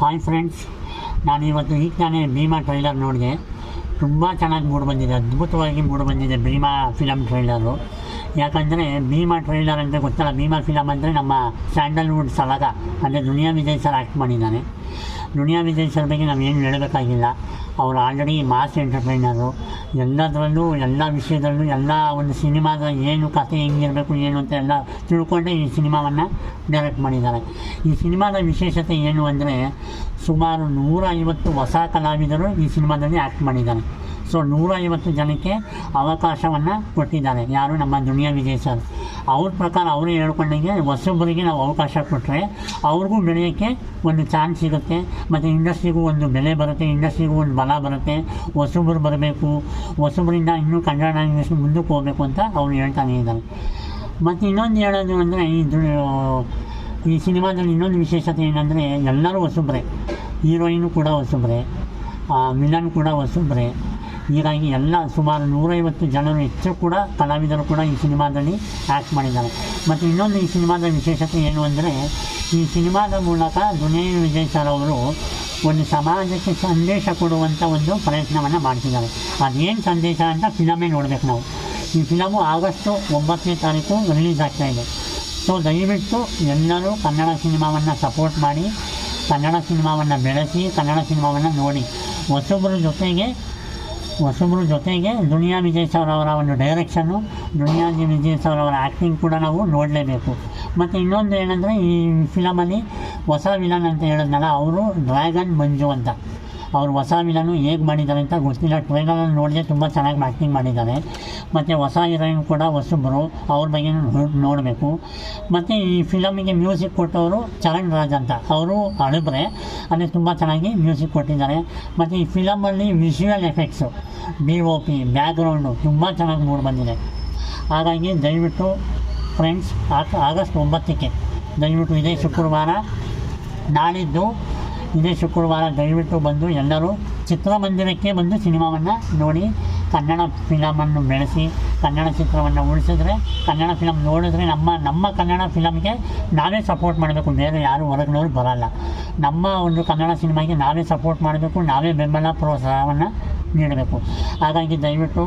Hi friends ನಾನು ಇವತ್ತು ಈಗ ನಾನೇ ಭೀಮಾ ಟ್ರೈಲರ್ ನೋಡಿದೆ. ತುಂಬ ಚೆನ್ನಾಗಿ ಮೂಡಿ ಬಂದಿದೆ, ಅದ್ಭುತವಾಗಿ ಮೂಡಿ ಬಂದಿದೆ ಭೀಮಾ ಫಿಲಮ್ ಟ್ರೈಲರು ಯಾಕಂದರೆ ಭೀಮಾ ಟ್ರೈಲರ್ ಅಂದರೆ ಗೊತ್ತಲ್ಲ, ಭೀಮಾ ಫಿಲಮ್ ಅಂದರೆ ನಮ್ಮ ಸ್ಯಾಂಡಲ್ವುಡ್ ಸಲಗ ಅಂದರೆ ದುನಿಯಾ ವಿಜಯ್ ಸರ್ ಆ್ಯಕ್ಟ್ ಮಾಡಿದ್ದಾನೆ ದುನಿಯಾ ವಿಜಯ್ ಸರ್ ಬಗ್ಗೆ ನಾವು ಏನು ಹೇಳಬೇಕಾಗಿಲ್ಲ. ಅವರು ಆಲ್ರೆಡಿ ಮಾಸ್ ಎಂಟರ್ಪ್ರೈನರು, ಎಲ್ಲದರಲ್ಲೂ, ಎಲ್ಲ ವಿಷಯದಲ್ಲೂ, ಎಲ್ಲ ಒಂದು ಸಿನಿಮಾದ ಏನು ಕಥೆ ಹೆಂಗಿರಬೇಕು, ಏನು ಅಂತ ಎಲ್ಲ ತಿಳ್ಕೊಂಡೆ ಈ ಸಿನಿಮಾವನ್ನು ಡೈರೆಕ್ಟ್ ಮಾಡಿದ್ದಾರೆ. ಈ ಸಿನಿಮಾದ ವಿಶೇಷತೆ ಏನು ಅಂದರೆ, ಸುಮಾರು ನೂರ ಐವತ್ತು ಹೊಸ ಕಲಾವಿದರು ಈ ಸಿನಿಮಾದಲ್ಲಿ ಆ್ಯಕ್ಟ್ ಮಾಡಿದ್ದಾರೆ. ಸೊ ನೂರ ಐವತ್ತು ಜನಕ್ಕೆ ಅವಕಾಶವನ್ನು ಕೊಟ್ಟಿದ್ದಾರೆ. ಯಾರು? ನಮ್ಮ ದುನಿಯಾ ವಿಜಯ್ ಸರ್ ಅವ್ರ ಪ್ರಕಾರ ಅವರೇ ಹೇಳ್ಕೊಂಡಂಗೆ ಹೊಸೊಬ್ಬರಿಗೆ ನಾವು ಅವಕಾಶ ಕೊಟ್ಟರೆ ಅವ್ರಿಗೂ ಬೆಳೆಯೋಕ್ಕೆ ಒಂದು ಚಾನ್ಸ್ ಸಿಗುತ್ತೆ. ಮತ್ತು ಇಂಡಸ್ಟ್ರಿಗೂ ಒಂದು ಬೆಲೆ ಬರುತ್ತೆ, ಇಂಡಸ್ಟ್ರಿಗೂ ಒಂದು ಬಲ ಬರುತ್ತೆ. ಹೊಸೊಬ್ಬರು ಬರಬೇಕು ಹೊಸೊಬ್ಬರಿಂದ ಇನ್ನೂ ಕನ್ನಡ ಇಂಡಸ್ಟ್ರಿ ಮುಂದಕ್ಕೆ ಹೋಗಬೇಕು ಅಂತ ಅವ್ರು ಹೇಳ್ತಾನೆ ಇದ್ದಾರೆ. ಮತ್ತು ಇನ್ನೊಂದು ಹೇಳೋದು ಅಂದರೆ ಇದು ಈ ಸಿನಿಮಾದಲ್ಲಿ ಇನ್ನೊಂದು ವಿಶೇಷತೆ ಏನಂದರೆ ಎಲ್ಲರೂ ಹೊಸಬ್ರೆ. ಹೀರೋಯಿನು ಕೂಡ ಹೊಸಬ್ರೆ ವಿಲನ್ ಕೂಡ ಹೊಸಬ್ರೆ. ಹೀಗಾಗಿ ಎಲ್ಲ ಸುಮಾರು ನೂರೈವತ್ತು ಜನರು ಹೆಚ್ಚು ಕೂಡ ಕಲಾವಿದರು ಕೂಡ ಈ ಸಿನಿಮಾದಲ್ಲಿ ಆ್ಯಕ್ಟ್ ಮಾಡಿದ್ದಾರೆ. ಮತ್ತು ಇನ್ನೊಂದು ಈ ಸಿನಿಮಾದ ವಿಶೇಷತೆ ಏನು ಅಂದರೆ, ಈ ಸಿನಿಮಾದ ಮೂಲಕ ದುನಿಯಾ ವಿಜಯ್ ಸರ್ ಅವರು ಒಂದು ಸಮಾಜಕ್ಕೆ ಸಂದೇಶ ಕೊಡುವಂಥ ಒಂದು ಪ್ರಯತ್ನವನ್ನು ಮಾಡ್ತಿದ್ದಾರೆ. ಅದೇನು ಸಂದೇಶ ಅಂತ ಫಿಲಮೇ ನೋಡಬೇಕು ನಾವು. ಈ ಫಿಲಮು ಆಗಸ್ಟು ಒಂಬತ್ತನೇ ತಾರೀಕು ರಿಲೀಸ್ ಆಗ್ತಾಯಿದೆ ಸೊ ದಯವಿಟ್ಟು ಎಲ್ಲರೂ ಕನ್ನಡ ಸಿನಿಮಾವನ್ನು ಸಪೋರ್ಟ್ ಮಾಡಿ, ಕನ್ನಡ ಸಿನಿಮಾವನ್ನು ಬೆಳೆಸಿ, ಕನ್ನಡ ಸಿನಿಮಾವನ್ನು ನೋಡಿ. ಹೊಸೊಬ್ಬರ ಜೊತೆಗೆ ಹೊಸಬ್ರ ಜೊತೆಗೆ ದುನಿಯಾ ವಿಜಯ್ ಸರ್ ಅವರ ಒಂದು ಡೈರೆಕ್ಷನ್ನು ದುನಿಯಾ ವಿಜಯ್ ಸರ್ ಅವರ ಆ್ಯಕ್ಟಿಂಗ್ ಕೂಡ ನಾವು ನೋಡಲೇಬೇಕು. ಮತ್ತು ಇನ್ನೊಂದು ಏನಂದರೆ ಈ ಫಿಲಮಲ್ಲಿ ಹೊಸ ವಿಲನ್ ಅಂತ ಹೇಳಿದ್ನಲ್ಲ, ಅವರು ಡ್ರ್ಯಾಗನ್ ಮಂಜು ಅಂತ. ಅವ್ರು ಹೊಸ ವಿಲನು ಹೇಗೆ ಮಾಡಿದ್ದಾರೆ ಅಂತ ಗೊತ್ತಿಲ್ಲ. ಟ್ರೈಲರಲ್ಲಿ ನೋಡಿದ್ರೆ ತುಂಬ ಚೆನ್ನಾಗಿ ಆ್ಯಕ್ಟಿಂಗ್ ಮಾಡಿದ್ದಾರೆ. ಮತ್ತು ಹೊಸ ಹೀರೋಯಿನ್ ಕೂಡ ಹೊಸಬ್ರು, ಅವ್ರ ಬಗ್ಗೆ ನೋಡಬೇಕು. ಮತ್ತು ಈ ಫಿಲಮಿಗೆ ಮ್ಯೂಸಿಕ್ ಕೊಟ್ಟವರು ಚರಣ್ ರಾಜ್ ಅಂತ. ಅವರು ಅಳಬ್ರೆ, ಅಂದರೆ ತುಂಬ ಚೆನ್ನಾಗಿ ಮ್ಯೂಸಿಕ್ ಕೊಟ್ಟಿದ್ದಾರೆ. ಮತ್ತು ಈ ಫಿಲಮಲ್ಲಿ visual effects B O P background ತುಂಬ ಚೆನ್ನಾಗಿ ಮೂಡಿ ಬಂದಿದೆ. ಹಾಗಾಗಿ ದಯವಿಟ್ಟು ಫ್ರೆಂಡ್ಸ್ ಆಗಸ್ಟ್ ಒಂಬತ್ತಕ್ಕೆ ದಯವಿಟ್ಟು ಇದೇ ಶುಕ್ರವಾರ ನಾಳಿದ್ದು ಇದೇ ಶುಕ್ರವಾರ ದಯವಿಟ್ಟು ಬಂದು ಎಲ್ಲರೂ ಚಿತ್ರಮಂದಿರಕ್ಕೆ ಬಂದು ಸಿನಿಮಾವನ್ನು ನೋಡಿ, ಕನ್ನಡ ಫಿಲಮನ್ನು ಬೆಳೆಸಿ, ಕನ್ನಡ ಚಿತ್ರವನ್ನು ಉಳಿಸಿದ್ರೆ, ಕನ್ನಡ ಫಿಲಮ್ ನೋಡಿದ್ರೆ ನಮ್ಮ ನಮ್ಮ ಕನ್ನಡ ಫಿಲಮ್ಗೆ ನಾವೇ ಸಪೋರ್ಟ್ ಮಾಡಬೇಕು. ಬೇರೆ ಯಾರು ಹೊರಗಿನವ್ರು ಬರಲ್ಲ. ನಮ್ಮ ಒಂದು ಕನ್ನಡ ಸಿನಿಮಾಗೆ ನಾವೇ ಸಪೋರ್ಟ್ ಮಾಡಬೇಕು, ನಾವೇ ಬೆಂಬಲ ಪ್ರೋತ್ಸಾಹವನ್ನು ನೀಡಬೇಕು. ಹಾಗಾಗಿ ದಯವಿಟ್ಟು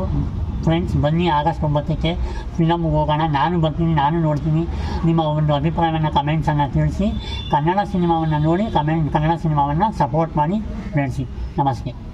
ಫ್ರೆಂಡ್ಸ್ ಬನ್ನಿ ಆಗಸ್ಟ್ ಒಂಬತ್ತಕ್ಕೆ ಫಿಲಮ್ಗೆ ಹೋಗೋಣ. ನಾನು ಬರ್ತೀನಿ, ನಾನು ನೋಡ್ತೀನಿ. ನಿಮ್ಮ ಒಂದು ಅಭಿಪ್ರಾಯವನ್ನು ಕಮೆಂಟ್ಸನ್ನು ತಿಳಿಸಿ. ಕನ್ನಡ ಸಿನಿಮಾವನ್ನು ನೋಡಿ, ಕಮೆಂಟ್, ಕನ್ನಡ ಸಿನಿಮಾವನ್ನು ಸಪೋರ್ಟ್ ಮಾಡಿ ಬೆಳೆಸಿ ನಮಸ್ತೆ.